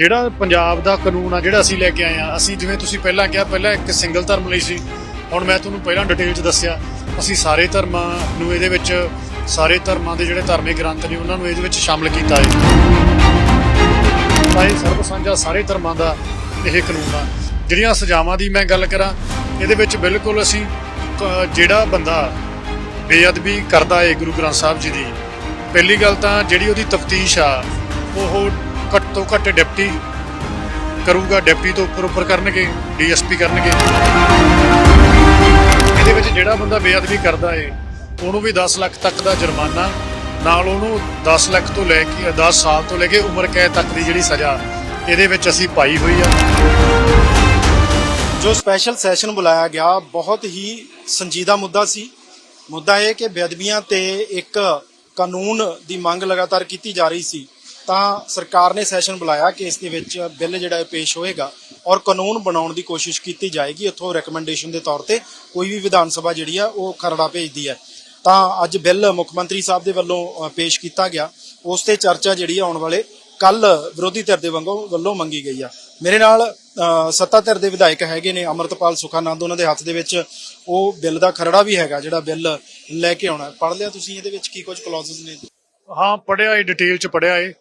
ਜਿਹੜਾ ਪੰਜਾਬ ਦਾ ਕਾਨੂੰਨ ਆ, ਜਿਹੜਾ ਅਸੀਂ ਲੈ ਕੇ ਆਏ ਆ, ਅਸੀਂ ਜਿਵੇਂ ਤੁਸੀਂ ਪਹਿਲਾਂ ਕਿਹਾ, ਪਹਿਲਾਂ ਇੱਕ ਸਿੰਗਲ ਧਰਮ ਲਈ ਸੀ, ਹੁਣ ਮੈਂ ਤੁਹਾਨੂੰ ਪਹਿਲਾਂ ਡਿਟੇਲ 'ਚ ਦੱਸਿਆ, ਅਸੀਂ ਸਾਰੇ ਧਰਮਾਂ ਨੂੰ ਇਹਦੇ ਵਿੱਚ, ਸਾਰੇ ਧਰਮਾਂ ਦੇ ਜਿਹੜੇ ਧਾਰਮਿਕ ਗ੍ਰੰਥ ਨੇ, ਉਹਨਾਂ ਨੂੰ ਇਹਦੇ ਵਿੱਚ ਸ਼ਾਮਲ ਕੀਤਾ ਹੈ। ਤਾਂ ਇਹ ਸਰਬ ਸਾਂਝਾ ਸਾਰੇ ਧਰਮਾਂ ਦਾ ਇਹ ਕਾਨੂੰਨ ਆ। ਜਿਹੜੀਆਂ ਸਜ਼ਾਵਾਂ ਦੀ ਮੈਂ ਗੱਲ ਕਰਾਂ, ਇਹਦੇ ਵਿੱਚ ਬਿਲਕੁਲ ਅਸੀਂ ਜਿਹੜਾ ਬੰਦਾ ਬੇਅਦਬੀ ਕਰਦਾ ਹੈ ਗੁਰੂ ਗ੍ਰੰਥ ਸਾਹਿਬ ਜੀ ਦੀ, ਪਹਿਲੀ ਗੱਲ ਤਾਂ ਜਿਹੜੀ ਉਹਦੀ ਤਫਤੀਸ਼ ਆ, ਉਹ ਘੱਟ ਤੋਂ ਘੱਟ ਡਿਪਟੀ ਕਰੂਗਾ, ਡਿਪਟੀ ਤੋਂ ਉੱਪਰ ਉੱਪਰ ਕਰਨਗੇ, ਡੀਐਸਪੀ ਕਰਨਗੇ। ਇਹਦੇ ਵਿੱਚ ਜਿਹੜਾ ਬੰਦਾ ਬੇਅਦਬੀ ਕਰਦਾ ਏ, ਉਹਨੂੰ ਵੀ 10 ਲੱਖ ਤੱਕ ਦਾ ਜੁਰਮਾਨਾ, ਨਾਲ ਉਹਨੂੰ 10 ਲੱਖ ਤੋਂ ਲੈ ਕੇ 10 ਸਾਲ ਤੋਂ ਲੈ ਕੇ ਉਮਰ ਕੈਦ ਤੱਕ ਦੀ ਜਿਹੜੀ ਸਜ਼ਾ, ਇਹਦੇ ਵਿੱਚ ਅਸੀਂ ਪਾਈ ਹੋਈ ਆ। ਜੋ ਸਪੈਸ਼ਲ ਸੈਸ਼ਨ ਬੁਲਾਇਆ ਗਿਆ, ਬਹੁਤ ਹੀ ਸੰਜੀਦਾ ਮੁੱਦਾ ਸੀ। ਮੁੱਦਾ ਇਹ ਕਿ ਬੇਅਦਬੀਆਂ ਤੇ ਇੱਕ ਕਾਨੂੰਨ ਦੀ ਮੰਗ ਲਗਾਤਾਰ ਕੀਤੀ ਜਾ ਰਹੀ ਸੀ। ਤਾਂ ਸਰਕਾਰ ਨੇ ਸੈਸ਼ਨ ਬੁਲਾਇਆ ਕਿ ਇਸ ਦੇ ਵਿੱਚ ਬਿੱਲ ਜਿਹੜਾ ਪੇਸ਼ ਹੋਏਗਾ ਔਰ ਕਾਨੂੰਨ ਬਣਾਉਣ ਦੀ ਕੋਸ਼ਿਸ਼ ਕੀਤੀ ਜਾਏਗੀ। ਇੱਥੋਂ ਰეკਮੈਂਡੇਸ਼ਨ ਦੇ ਤੌਰ ਤੇ ਕੋਈ ਵੀ ਵਿਧਾਨ ਸਭਾ ਜਿਹੜੀ ਆ, ਉਹ ਖਰੜਾ ਭੇਜਦੀ ਹੈ। ਤਾਂ ਅੱਜ ਬਿੱਲ ਮੁੱਖ ਮੰਤਰੀ ਸਾਹਿਬ ਦੇ ਵੱਲੋਂ ਪੇਸ਼ ਕੀਤਾ ਗਿਆ। ਉਸ ਤੇ ਚਰਚਾ ਜਿਹੜੀ ਆਉਣ ਵਾਲੇ ਕੱਲ ਵਿਰੋਧੀ ਧਿਰ ਦੇ ਵੱਲੋਂ ਵੱਲੋਂ ਮੰਗੀ ਗਈ ਆ। ਮੇਰੇ ਨਾਲ ਸੱਤਾ ਧਿਰ ਦੇ ਵਿਧਾਇਕ ਹੈਗੇ ਨੇ ਅਮਰਤਪਾਲ ਸੁਖਾਨੰਦ। ਉਹਨਾਂ ਦੇ ਹੱਥ ਦੇ ਵਿੱਚ ਉਹ ਬਿੱਲ ਦਾ ਖਰੜਾ ਵੀ ਹੈਗਾ, ਜਿਹੜਾ ਬਿੱਲ ਲੈ ਕੇ ਆਉਣਾ। ਪੜ ਲਿਆ ਤੁਸੀਂ ਇਹਦੇ ਵਿੱਚ ਕੀ ਕੁਝ ਕਲੌਜ਼ਸ ਨੇ? ਹਾਂ ਪੜਿਆ ਏ ਡਿਟੇਲ ਚ ਪੜਿਆ ਏ।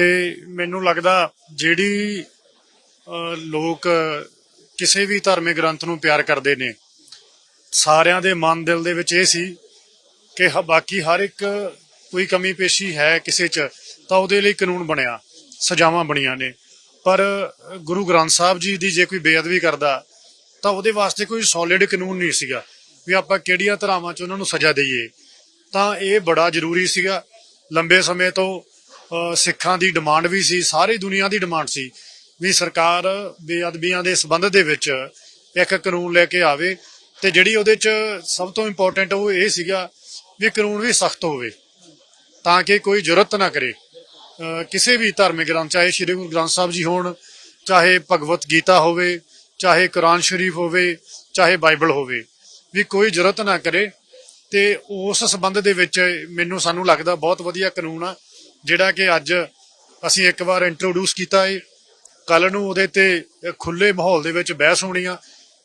ਤੇ ਮੈਨੂੰ ਲੱਗਦਾ ਜਿਹੜੀ ਲੋਕ ਕਿਸੇ ਵੀ ਧਾਰਮਿਕ ਗ੍ਰੰਥ ਨੂੰ ਪਿਆਰ ਕਰਦੇ ਨੇ, ਸਾਰਿਆਂ ਦੇ ਮਨ ਦਿਲ ਦੇ ਵਿੱਚ ਇਹ ਸੀ ਕਿ ਬਾਕੀ ਹਰ ਇੱਕ ਕੋਈ ਕਮੀ ਪੇਸ਼ੀ ਹੈ ਕਿਸੇ 'ਚ, ਤਾਂ ਉਹਦੇ ਲਈ ਕਾਨੂੰਨ ਬਣਿਆ, ਸਜ਼ਾਵਾਂ ਬਣੀਆਂ ਨੇ। ਪਰ ਗੁਰੂ ਗ੍ਰੰਥ ਸਾਹਿਬ ਜੀ ਦੀ ਜੇ ਕੋਈ ਬੇਅਦਬੀ ਕਰਦਾ, ਤਾਂ ਉਹਦੇ ਵਾਸਤੇ ਕੋਈ ਸੋਲਿਡ ਕਾਨੂੰਨ ਨਹੀਂ ਸੀਗਾ ਵੀ ਆਪਾਂ ਕਿਹੜੀਆਂ ਧਰਾਵਾਂ 'ਚ ਉਹਨਾਂ ਨੂੰ ਸਜ਼ਾ ਦਈਏ। ਤਾਂ ਇਹ ਬੜਾ ਜ਼ਰੂਰੀ ਸੀਗਾ। ਲੰਬੇ ਸਮੇਂ ਤੋਂ ਸਿੱਖਾਂ ਦੀ ਡਿਮਾਂਡ ਵੀ ਸੀ, ਸਾਰੀ ਦੁਨੀਆ ਦੀ ਡਿਮਾਂਡ ਸੀ ਵੀ ਸਰਕਾਰ ਬੇਅਦਬੀਆਂ ਦੇ ਸਬੰਧ ਦੇ ਵਿੱਚ ਇੱਕ ਕਾਨੂੰਨ ਲੈ ਕੇ ਆਵੇ ਤੇ ਜਿਹੜੀ ਉਹਦੇ 'ਚ ਸਭ ਤੋਂ ਇੰਪੋਰਟੈਂਟ ਉਹ ਇਹ ਸੀਗਾ ਵੀ ਕਾਨੂੰਨ ਵੀ ਸਖਤ ਹੋਵੇ ਤਾਂ ਕਿ ਕੋਈ ਜ਼ਰੂਰਤ ਨਾ ਕਰੇ। ਕਿਸੇ ਵੀ ਧਾਰਮਿਕ ਗ੍ਰੰਥ, ਚਾਹੇ ਸ੍ਰੀ ਗੁਰੂ ਗ੍ਰੰਥ ਸਾਹਿਬ ਜੀ ਹੋਣ, ਚਾਹੇ ਭਗਵਤ ਗੀਤਾ ਹੋਵੇ, ਚਾਹੇ ਕੁਰਾਨ ਸ਼ਰੀਫ ਹੋਵੇ, ਚਾਹੇ ਬਾਈਬਲ ਹੋਵੇ, ਵੀ ਕੋਈ ਜ਼ਰੂਰਤ ਨਾ ਕਰੇ ਤੇ ਉਸ ਸਬੰਧ ਦੇ ਵਿੱਚ ਮੈਨੂੰ ਸਾਨੂੰ ਲੱਗਦਾ ਬਹੁਤ ਵਧੀਆ ਕਾਨੂੰਨ ਆ। ਜਿਹੜਾ ਕਿ ਅੱਜ ਅਸੀਂ ਇੱਕ ਵਾਰ ਇੰਟਰੋਡਿਊਸ ਕੀਤਾ ਹੈ ਕੱਲ ਨੂੰ ਉਹਦੇ ਤੇ ਖੁੱਲੇ ਮਾਹੌਲ ਦੇ ਵਿੱਚ ਬਹਿਸ ਹੋਣੀ ਆ,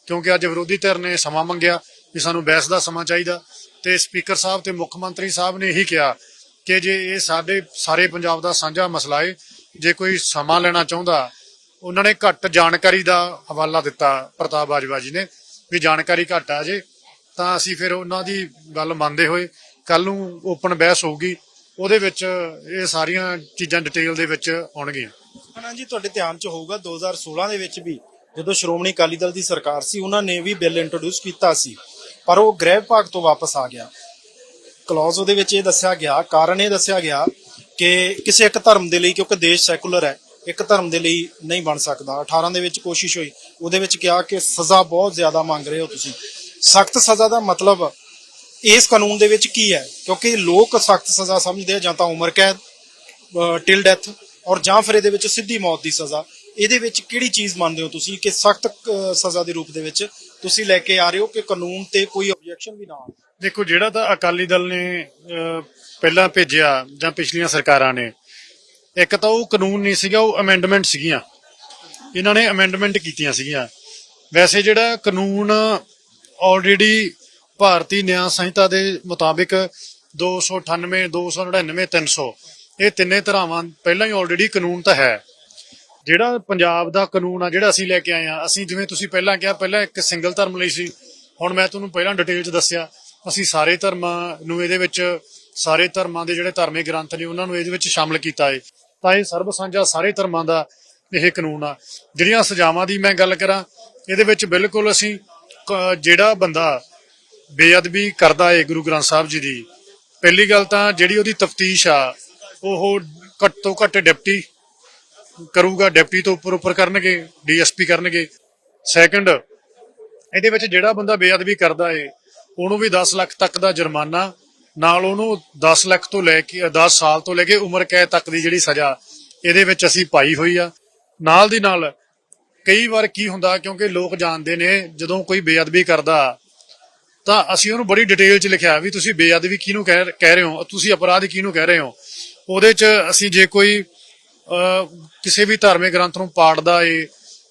ਕਿਉਂਕਿ ਅੱਜ ਵਿਰੋਧੀ ਧਿਰ ਨੇ ਸਮਾਂ ਮੰਗਿਆ ਕਿ ਸਾਨੂੰ ਬਹਿਸ ਦਾ ਸਮਾਂ ਚਾਹੀਦਾ। ਤੇ ਸਪੀਕਰ ਸਾਹਿਬ ਤੇ ਮੁੱਖ ਮੰਤਰੀ ਸਾਹਿਬ ਨੇ ਇਹੀ ਕਿਹਾ ਕਿ ਜੇ ਇਹ ਸਾਡੇ, ਸਾਰੇ ਪੰਜਾਬ ਦਾ ਸਾਂਝਾ ਮਸਲਾ ਹੈ ਜੇ ਕੋਈ ਸਮਾਂ ਲੈਣਾ ਚਾਹੁੰਦਾ, ਉਹਨਾਂ ਨੇ ਘੱਟ ਜਾਣਕਾਰੀ ਦਾ ਹਵਾਲਾ ਦਿੱਤਾ ਪ੍ਰਤਾਪ ਬਾਜਵਾ ਜੀ ਨੇ ਵੀ ਜਾਣਕਾਰੀ ਘੱਟ ਆ ਜੇ, ਤਾਂ ਅਸੀਂ ਫਿਰ ਉਹਨਾਂ ਦੀ ਗੱਲ ਮੰਨਦੇ ਹੋਏ ਕੱਲ ਨੂੰ ਓਪਨ ਬਹਿਸ ਹੋਊਗੀ। ਉਹਦੇ ਵਿੱਚ ਇਹ ਸਾਰੀਆਂ ਚੀਜ਼ਾਂ ਡਿਟੇਲ ਦੇ ਵਿੱਚ ਆਉਣਗੀਆਂ। ਹਾਂ ਜੀ, ਤੁਹਾਡੇ ਧਿਆਨ 'ਚ ਹੋਊਗਾ 2016 ਦੇ ਵਿੱਚ ਵੀ ਜਦੋਂ ਸ਼੍ਰੋਮਣੀ ਅਕਾਲੀ ਦਲ ਦੀ ਸਰਕਾਰ ਸੀ, ਉਹਨਾਂ ਨੇ ਵੀ ਬਿੱਲ ਇੰਟਰੋਡਿਊਸ ਕੀਤਾ ਸੀ। ਪਰ ਉਹ ਗ੍ਰਹਿ ਵਿਭਾਗ ਤੋਂ ਵਾਪਸ ਆ ਗਿਆ। ਕਲੌਜ਼ ਉਹਦੇ ਵਿੱਚ ਇਹ ਦੱਸਿਆ ਗਿਆ, ਕਾਰਨ ਇਹ ਦੱਸਿਆ ਗਿਆ ਕਿ ਕਿਸੇ ਇੱਕ ਧਰਮ ਦੇ ਲਈ, ਕਿਉਂਕਿ ਦੇਸ਼ ਸੈਕੂਲਰ ਹੈ, ਇੱਕ ਧਰਮ ਦੇ ਲਈ ਨਹੀਂ ਬਣ ਸਕਦਾ। 18 ਦੇ ਵਿੱਚ ਕੋਸ਼ਿਸ਼ ਹੋਈ। ਉਹਦੇ ਵਿੱਚ ਕਿਹਾ ਕਿ ਸਜ਼ਾ ਬਹੁਤ ਜ਼ਿਆਦਾ ਮੰਗ ਰਹੇ ਹੋ ਤੁਸੀਂ। ਸਖਤ ਸਜ਼ਾ ਦਾ ਮਤਲਬ ਇਸ ਕਾਨੂੰਨ ਦੇ ਵਿੱਚ ਕੀ ਹੈ? ਕਿਉਂਕਿ ਲੋਕ ਸਖਤ ਸਜ਼ਾ ਸਮਝਦੇ ਆ ਜਾਂ ਤਾਂ ਉਮਰ ਕੈਦ ਟਿਲ ਡੈਥ ਔਰ ਜਾਂ ਫਿਰ ਇਹਦੇ ਵਿੱਚ ਸਿੱਧੀ ਮੌਤ ਦੀ ਸਜ਼ਾ। ਇਹਦੇ ਵਿੱਚ ਕਿਹੜੀ ਚੀਜ਼ ਮੰਨਦੇ ਹੋ ਤੁਸੀਂ ਕਿ ਸਖਤ ਸਜ਼ਾ ਦੇ ਰੂਪ ਦੇ ਵਿੱਚ ਤੁਸੀਂ ਲੈ ਕੇ ਆ ਰਹੇ ਹੋ ਕਿ ਕਾਨੂੰਨ ਤੇ ਕੋਈ ਆਬਜੈਕਸ਼ਨ ਵੀ ਨਾ ਆਵੇ? ਦੇਖੋ, ਜਿਹੜਾ ਤਾਂ ਅਕਾਲੀ ਦਲ ਨੇ ਪਹਿਲਾਂ ਭੇਜਿਆ ਜਾਂ ਪਿਛਲੀਆਂ ਸਰਕਾਰਾਂ ਨੇ, ਇੱਕ ਤਾਂ ਉਹ ਕਾਨੂੰਨ ਨਹੀਂ ਸੀਗਾ, ਉਹ ਅਮੈਂਡਮੈਂਟ ਸੀਗੀਆਂ। ਇਹਨਾਂ ਨੇ ਅਮੈਂਡਮੈਂਟ ਕੀਤੀਆਂ ਸੀਗੀਆਂ। ਵੈਸੇ ਜਿਹੜਾ ਕਾਨੂੰਨ ਆਲਰੇਡੀ ਭਾਰਤੀ ਨਿਆਂ ਸੰਹਿਤਾ ਦੇ ਮੁਤਾਬਿਕ 298 299 300 ਇਹ ਤਿੰਨੇ ਧਰਾਵਾਂ ਪਹਿਲਾਂ ਹੀ ਆਲਰੇਡੀ ਕਾਨੂੰਨ ਤਾਂ ਹੈ। ਜਿਹੜਾ ਪੰਜਾਬ ਦਾ ਕਾਨੂੰਨ ਆ, ਜਿਹੜਾ ਅਸੀਂ ਲੈ ਕੇ ਆਏ ਆ, ਅਸੀਂ ਜਿਵੇਂ ਤੁਸੀਂ ਪਹਿਲਾਂ ਕਿਹਾ, ਪਹਿਲਾਂ ਇੱਕ ਸਿੰਗਲ ਧਰਮ ਲਈ ਸੀ। ਹੁਣ ਮੈਂ ਤੁਹਾਨੂੰ ਪਹਿਲਾਂ ਡਿਟੇਲ 'ਚ ਦੱਸਿਆ, ਅਸੀਂ ਸਾਰੇ ਧਰਮਾਂ ਨੂੰ ਇਹਦੇ ਵਿੱਚ, ਸਾਰੇ ਧਰਮਾਂ ਦੇ ਜਿਹੜੇ ਧਾਰਮਿਕ ਗ੍ਰੰਥ ਨੇ, ਉਹਨਾਂ ਨੂੰ ਇਹਦੇ ਵਿੱਚ ਸ਼ਾਮਲ ਕੀਤਾ ਹੈ ਤਾਂ ਇਹ ਸਰਬ ਸਾਂਝਾ ਸਾਰੇ ਧਰਮਾਂ ਦਾ ਇਹ ਕਾਨੂੰਨ ਆ। ਜਿਹੜੀਆਂ ਸਜ਼ਾਵਾਂ ਦੀ ਮੈਂ ਗੱਲ ਕਰਾਂ, ਇਹਦੇ ਵਿੱਚ ਬਿਲਕੁਲ ਅਸੀਂ ਜਿਹੜਾ ਬੰਦਾ ਬੇਅਦਬੀ ਕਰਦਾ ਏ ਗੁਰੂ ਗ੍ਰੰਥ ਸਾਹਿਬ ਜੀ ਦੀ। ਪਹਿਲੀ ਗੱਲ ਤਾਂ ਜਿਹੜੀ ਉਹਦੀ ਤਫਤੀਸ਼ ਆ, ਉਹ ਘੱਟ ਤੋਂ ਘੱਟ ਡਿਪਟੀ ਕਰੂਗਾ, ਡਿਪਟੀ ਤੋਂ ਉੱਪਰ ਉੱਪਰ ਕਰਨਗੇ, ਡੀਐਸਪੀ ਕਰਨਗੇ। ਸੈਕੰਡ ਇਹਦੇ ਵਿੱਚ ਜਿਹੜਾ ਬੰਦਾ ਬੇਅਦਬੀ ਕਰਦਾ ਏ, ਉਹਨੂੰ ਵੀ 10 ਲੱਖ ਤੱਕ ਦਾ ਜੁਰਮਾਨਾ, ਨਾਲ ਉਹਨੂੰ 10 ਲੱਖ ਤੋਂ ਲੈ ਕੇ 10 ਸਾਲ ਤੋਂ ਲੈ ਕੇ ਉਮਰ ਕੈਦ ਤੱਕ ਦੀ ਜਿਹੜੀ ਸਜ਼ਾ, ਇਹਦੇ ਵਿੱਚ ਅਸੀਂ ਪਾਈ ਹੋਈ ਆ। ਨਾਲ ਦੀ ਨਾਲ ਕਈ ਵਾਰ ਕੀ ਹੁੰਦਾ, ਕਿਉਂਕਿ ਲੋਕ ਜਾਣਦੇ ਨੇ, ਜਦੋਂ ਕੋਈ ਬੇਅਦਬੀ ਕਰਦਾ ਤਾਂ ਅਸੀਂ ਉਹਨੂੰ ਬੜੀ ਡਿਟੇਲ 'ਚ ਲਿਖਿਆ ਵੀ ਤੁਸੀਂ ਬੇਅਦਬੀ ਕਿਹਨੂੰ ਕਹਿ ਕਹਿ ਰਹੇ ਹੋ? ਤੁਸੀਂ ਅਪਰਾਧ ਕਿਹਨੂੰ ਕਹਿ ਰਹੇ ਹੋ? ਉਹਦੇ 'ਚ ਅਸੀਂ ਜੇ ਕੋਈ ਕਿਸੇ ਵੀ ਧਾਰਮਿਕ ਗ੍ਰੰਥ ਨੂੰ ਪਾੜਦਾ ਏ,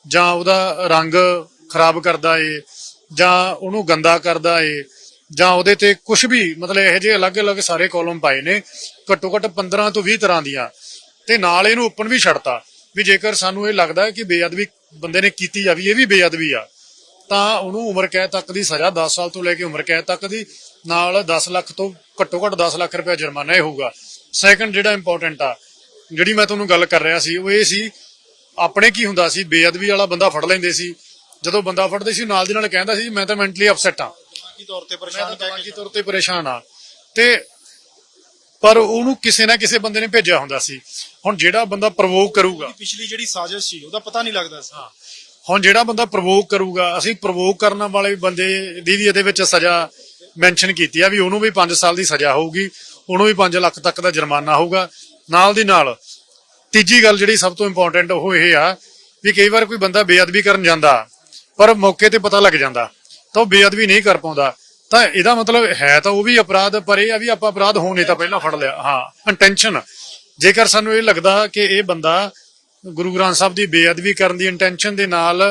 ਜਾਂ ਉਹਦਾ ਰੰਗ ਖਰਾਬ ਕਰਦਾ ਏ, ਜਾਂ ਉਹਨੂੰ ਗੰਦਾ ਕਰਦਾ ਏ, ਜਾਂ ਉਹਦੇ ਤੇ ਕੁਝ ਵੀ, ਮਤਲਬ ਇਹੋ ਜਿਹੇ ਅਲੱਗ-ਅਲੱਗ ਸਾਰੇ ਕਾਲਮ ਪਾਏ ਨੇ ਘੱਟੋ ਘੱਟ 15 ਤੋਂ 20 ਤਰ੍ਹਾਂ ਦੀਆਂ, ਤੇ ਨਾਲ ਇਹਨੂੰ ਓਪਨ ਵੀ ਛੱਡਤਾ, ਵੀ ਜੇਕਰ ਸਾਨੂੰ ਇਹ ਲੱਗਦਾ ਕਿ ਬੇਅਦਬੀ ਬੰਦੇ ਨੇ ਕੀਤੀ ਜਾਵੀ, ਇਹ ਵੀ ਬੇਅਦਬੀ ਆ। ਤਾਂ ਉਹਨੂੰ ਉਮਰ ਕੈਦ ਤੱਕ ਦੀ ਸਜ਼ਾ 10 ਸਾਲ ਤੋਂ ਲੈ ਕੇ ਉਮਰ ਕੈਦ ਤੱਕ ਦੀ ਨਾਲ 10 ਲੱਖ ਤੋਂ ਘੱਟੋ ਘੱਟ 10 ਲੱਖ ਰੁਪਏ ਜੁਰਮਾਨਾ ਇਹ ਹੋਊਗਾ। ਸੈਕੰਡ ਜਿਹੜਾ ਇੰਪੋਰਟੈਂਟ ਆ ਜਿਹੜੀ ਮੈਂ ਤੁਹਾਨੂੰ ਗੱਲ ਕਰ ਰਿਹਾ ਸੀ ਉਹ ਇਹ ਸੀ ਆਪਣੇ ਕੀ ਹੁੰਦਾ ਸੀ ਬੇਅਦਬੀ ਵਾਲਾ ਬੰਦਾ ਫੜ ਲੈਂਦੇ ਸੀ। ਜਦੋਂ ਬੰਦਾ ਫੜਦੇ ਸੀ ਨਾਲ ਦੀ ਨਾਲ ਕਹਿੰਦਾ ਸੀ ਮੈਂ ਤਾਂ ਮੈਂਟਲੀ ਅਪਸੈਟ ਆ। ਦਿਮਾਗੀ ਤੌਰ ਤੇ ਪਰੇਸ਼ਾਨ ਕਹਿ ਕੇ ਤੌਰ ਤੇ ਪਰੇਸ਼ਾਨ ਆ। ਤੇ ਪਰ ਉਹਨੂੰ ਕਿਸੇ ਨਾ ਕਿਸੇ ਬੰਦੇ ਨੇ ਭੇਜਿਆ ਹੁੰਦਾ ਸੀ। ਹੁਣ ਜਿਹੜਾ ਬੰਦਾ ਪ੍ਰਵੋਕ ਕਰੂਗਾ। ਪਿਛਲੀ ਜਿਹੜੀ ਸਾਜ਼ਿਸ਼ ਸੀ ਉਹਦਾ ਪਤਾ ਨਹੀਂ ਲੱਗਦਾ ਸੀ। ਹੁਣ ਜਿਹੜਾ ਬੰਦਾ ਪ੍ਰਵੋਕ ਕਰੂਗਾ, ਅਸੀਂ ਪ੍ਰਵੋਕ ਕਰਨ ਵਾਲੇ ਬੰਦੇ ਦੀ ਵੀ ਇਹਦੇ ਵਿੱਚ ਸਜ਼ਾ ਮੈਂਸ਼ਨ ਕੀਤੀ ਆ ਵੀ ਉਹਨੂੰ ਵੀ 5 ਸਾਲ ਦੀ ਸਜ਼ਾ ਹੋਊਗੀ, ਉਹਨੂੰ ਵੀ 5 ਲੱਖ ਤੱਕ ਦਾ ਜੁਰਮਾਨਾ ਹੋਊਗਾ। ਨਾਲ ਦੀ ਨਾਲ, ਤੀਜੀ ਗੱਲ ਜਿਹੜੀ ਸਭ ਤੋਂ ਇੰਪੋਰਟੈਂਟ ਉਹ ਇਹ ਆ ਵੀ ਕਈ ਵਾਰ ਕੋਈ ਬੰਦਾ ਬੇਅਦਬੀ ਕਰਨ ਜਾਂਦਾ, ਪਰ ਮੌਕੇ ਤੇ ਪਤਾ ਲੱਗ ਜਾਂਦਾ, ਤਾਂ ਉਹ ਬੇਅਦਬੀ ਨਹੀਂ ਕਰ ਪਾਉਂਦਾ। ਤਾਂ ਇਹਦਾ ਮਤਲਬ ਹੈ ਤਾਂ ਉਹ ਵੀ ਅਪਰਾਧ, ਪਰ ਇਹ ਆ ਵੀ ਆਪਾਂ ਅਪਰਾਧ ਹੋਣੇ ਤਾਂ ਪਹਿਲਾਂ ਫੜ ਲਿਆ। ਹਾਂ ਇੰਟੈਂਸ਼ਨ ਜੇਕਰ ਸਾਨੂੰ ਇਹ ਲੱਗਦਾ ਕਿ ਇਹ ਬੰਦਾ ਗੁਰੂ ਗ੍ਰੰਥ ਸਾਹਿਬ ਦੀ ਬੇਅਦਬੀ ਕਰਨ ਦੀ ਇੰਟੈਂਸ਼ਨ ਦੇ ਨਾਲ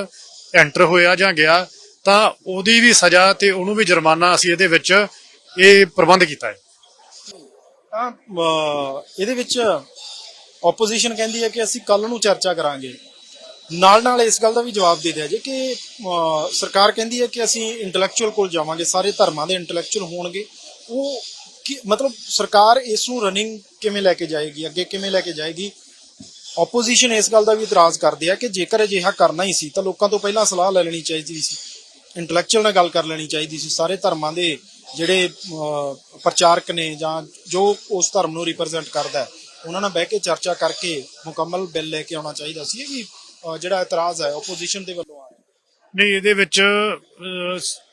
ਐਂਟਰ ਹੋਇਆ ਜਾਂ ਗਿਆ, ਤਾਂ ਉਹਦੀ ਵੀ ਸਜ਼ਾ ਤੇ ਉਹਨੂੰ ਵੀ ਜੁਰਮਾਨਾ ਅਸੀਂ ਇਹਦੇ ਵਿੱਚ ਇਹ ਪ੍ਰਬੰਧ ਕੀਤਾ ਹੈ। ਤਾਂ ਇਹਦੇ ਵਿੱਚ ਆਪੋਜੀਸ਼ਨ ਕਹਿੰਦੀ ਹੈ ਕਿ ਅਸੀਂ ਕੱਲ ਨੂੰ ਚਰਚਾ ਕਰਾਂਗੇ। ਨਾਲ ਨਾਲ ਇਸ ਗੱਲ ਦਾ ਵੀ ਜਵਾਬ ਦੇ ਦਿਆ ਜੇ ਕਿ ਸਰਕਾਰ ਕਹਿੰਦੀ ਹੈ ਕਿ ਅਸੀਂ ਇੰਟੈਲੈਕਚੁਅਲ ਕੋਲ ਜਾਵਾਂਗੇ, ਸਾਰੇ ਧਰਮਾਂ ਦੇ ਇੰਟੈਲੈਕਚੁਅਲ ਹੋਣਗੇ। ਉਹ ਮਤਲਬ ਸਰਕਾਰ ਇਸ ਨੂੰ ਰਨਿੰਗ ਕਿਵੇਂ ਲੈ ਕੇ ਜਾਏਗੀ, ਅੱਗੇ ਕਿਵੇਂ ਲੈ ਕੇ ਜਾਏਗੀ? ਆਪੋਜੀਸ਼ਨ ਇਸ ਗੱਲ ਦਾ ਵੀ ਇਤਰਾਜ਼ ਕਰਦੇ ਆ ਕਿ ਜੇਕਰ ਅਜਿਹਾ ਕਰਨਾ ਹੀ ਸੀ ਤਾਂ ਲੋਕਾਂ ਤੋਂ ਪਹਿਲਾਂ ਸਲਾਹ ਲੈ ਲੈਣੀ ਚਾਹੀਦੀ ਸੀ। ਇੰਟੈਲੈਕਚੁਅਲ ਨਾਲ ਗੱਲ ਕਰ ਲੈਣੀ ਚਾਹੀਦੀ ਸੀ। ਸਾਰੇ ਧਰਮਾਂ ਦੇ ਜਿਹੜੇ ਪ੍ਰਚਾਰਕ ਨੇ ਜਾਂ ਜੋ ਉਸ ਧਰਮ ਨੂੰ ਰਿਪਰੈਜ਼ੈਂਟ ਕਰਦਾ ਉਹਨਾਂ ਨਾਲ ਬਹਿ ਕੇ ਚਰਚਾ ਕਰਕੇ ਮੁਕੰਮਲ ਬਿੱਲ ਲੈ ਕੇ ਆਉਣਾ ਚਾਹੀਦਾ ਸੀ। ਇਹ ਵੀ ਜਿਹੜਾ ਇਤਰਾਜ਼ ਹੈ ਆਪੋਜੀਸ਼ਨ ਦੇ ਵੱਲੋਂ ਆ ਨਹੀਂ, ਇਹਦੇ ਵਿੱਚ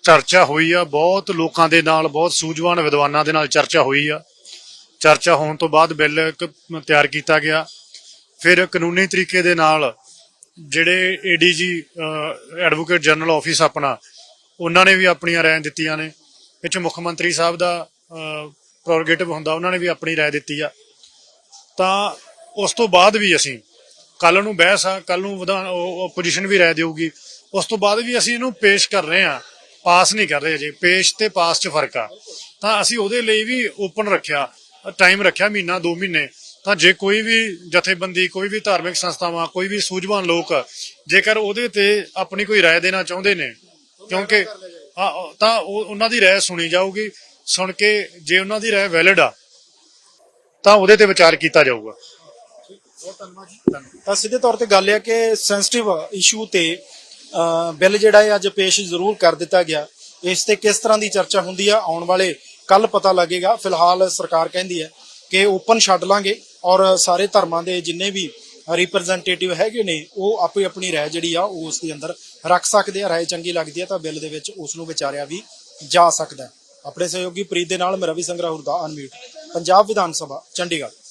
ਚਰਚਾ ਹੋਈ ਆ। ਬਹੁਤ ਲੋਕਾਂ ਦੇ ਨਾਲ, ਬਹੁਤ ਸੂਝਵਾਨ ਵਿਦਵਾਨਾਂ ਦੇ ਨਾਲ ਚਰਚਾ ਹੋਈ ਆ। ਚਰਚਾ ਹੋਣ ਤੋਂ ਬਾਅਦ ਬਿੱਲ ਤਿਆਰ ਕੀਤਾ ਗਿਆ। ਫਿਰ ਕਾਨੂੰਨੀ ਤਰੀਕੇ ਦੇ ਨਾਲ ਜਿਹੜੇ ਏਡੀਜੀ ਐਡਵੋਕੇਟ ਜਨਰਲ ਆਫਿਸ ਆਪਣਾ, ਉਹਨਾਂ ਨੇ ਵੀ ਆਪਣੀਆਂ ਰਾਏ ਦਿੱਤੀਆਂ ਨੇ। ਵਿੱਚ ਮੁੱਖ ਮੰਤਰੀ ਸਾਹਿਬ ਦਾ ਪ੍ਰੋਰੋਗੇਟਿਵ ਹੁੰਦਾ, ਉਹਨਾਂ ਨੇ ਵੀ ਆਪਣੀ ਰਾਏ ਦਿੱਤੀ ਆ। ਤਾਂ ਉਸ ਤੋਂ ਬਾਅਦ ਵੀ ਅਸੀਂ ਕੱਲ ਨੂੰ ਬਹਿਸ ਆ ਕੱਲ ਨੂੰ ਵਿਧਾਨ ਆਪੋਜੀਸ਼ਨ ਵੀ ਰਾਏ ਦੇਊਗੀ। ਉਸ ਤੋਂ ਬਾਅਦ ਵੀ ਅਸੀਂ ਇਹਨੂੰ ਪੇਸ਼ ਕਰ ਰਹੇ ਆ। ਪਾਸ ਨਹੀਂ ਕਰ ਰਹੇ ਅਜੇ, ਪੇਸ਼ ਤੇ ਪਾਸ 'ਚ ਫ਼ਰਕ ਆ। ਤਾਂ ਅਸੀਂ ਉਹਦੇ ਲਈ ਵੀ ਓਪਨ ਰੱਖਿਆ ਟਾਈਮ ਰੱਖਿਆ ਮਹੀਨਾ 2 ਮਹੀਨੇ। ਤਾਂ ਜੇ ਕੋਈ ਵੀ ਜਥੇਬੰਦੀ, ਕੋਈ ਵੀ ਧਾਰਮਿਕ ਸੰਸਥਾਵਾਂ, ਕੋਈ ਵੀ ਸੂਝਵਾਨ ਲੋਕ ਜੇਕਰ ਉਹਦੇ ਤੇ ਆਪਣੀ ਕੋਈ ਰਾਏ ਦੇਣਾ ਚਾਹੁੰਦੇ ਨੇ, ਕਿਉਂਕਿ ਤਾਂ ਉਹਨਾਂ ਦੀ ਰਾਏ ਸੁਣੀ ਜਾਊਗੀ, ਸੁਣ ਕੇ ਜੇ ਉਹਨਾਂ ਦੀ ਰਾਏ ਵੈਲਿਡ ਆ, ਤਾਂ ਉਹਦੇ ਤੇ ਵਿਚਾਰ ਕੀਤਾ ਜਾਊਗਾ। ਤਾਂ ਸਿੱਧੇ ਤੌਰ ਤੇ ਗੱਲ ਇਹ ਹੈ ਕਿ ਸੈਂਸਿਟਿਵ ਇਸ਼ੂ ਤੇ ਬਿੱਲ ਜਿਹੜਾ ਹੈ ਅੱਜ ਪੇਸ਼ ਜ਼ਰੂਰ ਕਰ ਦਿੱਤਾ ਗਿਆ। ਇਸ ਤੇ ਕਿਸ ਤਰ੍ਹਾਂ ਦੀ ਚਰਚਾ ਹੁੰਦੀ ਆ, ਆਉਣ ਵਾਲੇ ਕੱਲ ਪਤਾ ਲੱਗੇਗਾ। ਫਿਲਹਾਲ ਸਰਕਾਰ ਕਹਿੰਦੀ ਹੈ ਕਿ ਓਪਨ ਛੱਡ ਲਾਂਗੇ ਔਰ ਸਾਰੇ ਧਰਮਾਂ ਦੇ ਜਿੰਨੇ ਵੀ ਰਿਪਰੈਜ਼ੈਂਟੇਟਿਵ ਹੈਗੇ ਨੇ, ਉਹ ਆਪੇ ਆਪਣੀ ਰਾਏ ਜਿਹੜੀ ਆ, ਉਹ ਉਸ ਦੇ ਅੰਦਰ ਰੱਖ ਸਕਦੇ ਆ, ਰਾਏ ਚੰਗੀ ਲੱਗਦੀ ਹੈ ਤਾਂ ਬਿੱਲ ਦੇ ਵਿੱਚ ਉਸ ਨੂੰ ਵਿਚਾਰਿਆ ਵੀ ਜਾ ਸਕਦਾ ਆਪਣੇ ਸਹਿਯੋਗੀ ਪ੍ਰੀਤ ਦੇ ਨਾਲ ਮੈਂ ਰਵੀ ਸੰਗਰਾ ਹੁਰਦਾ ਅਨਮਿਊਟ ਪੰਜਾਬ ਵਿਧਾਨ ਸਭਾ, ਚੰਡੀਗੜ੍ਹ।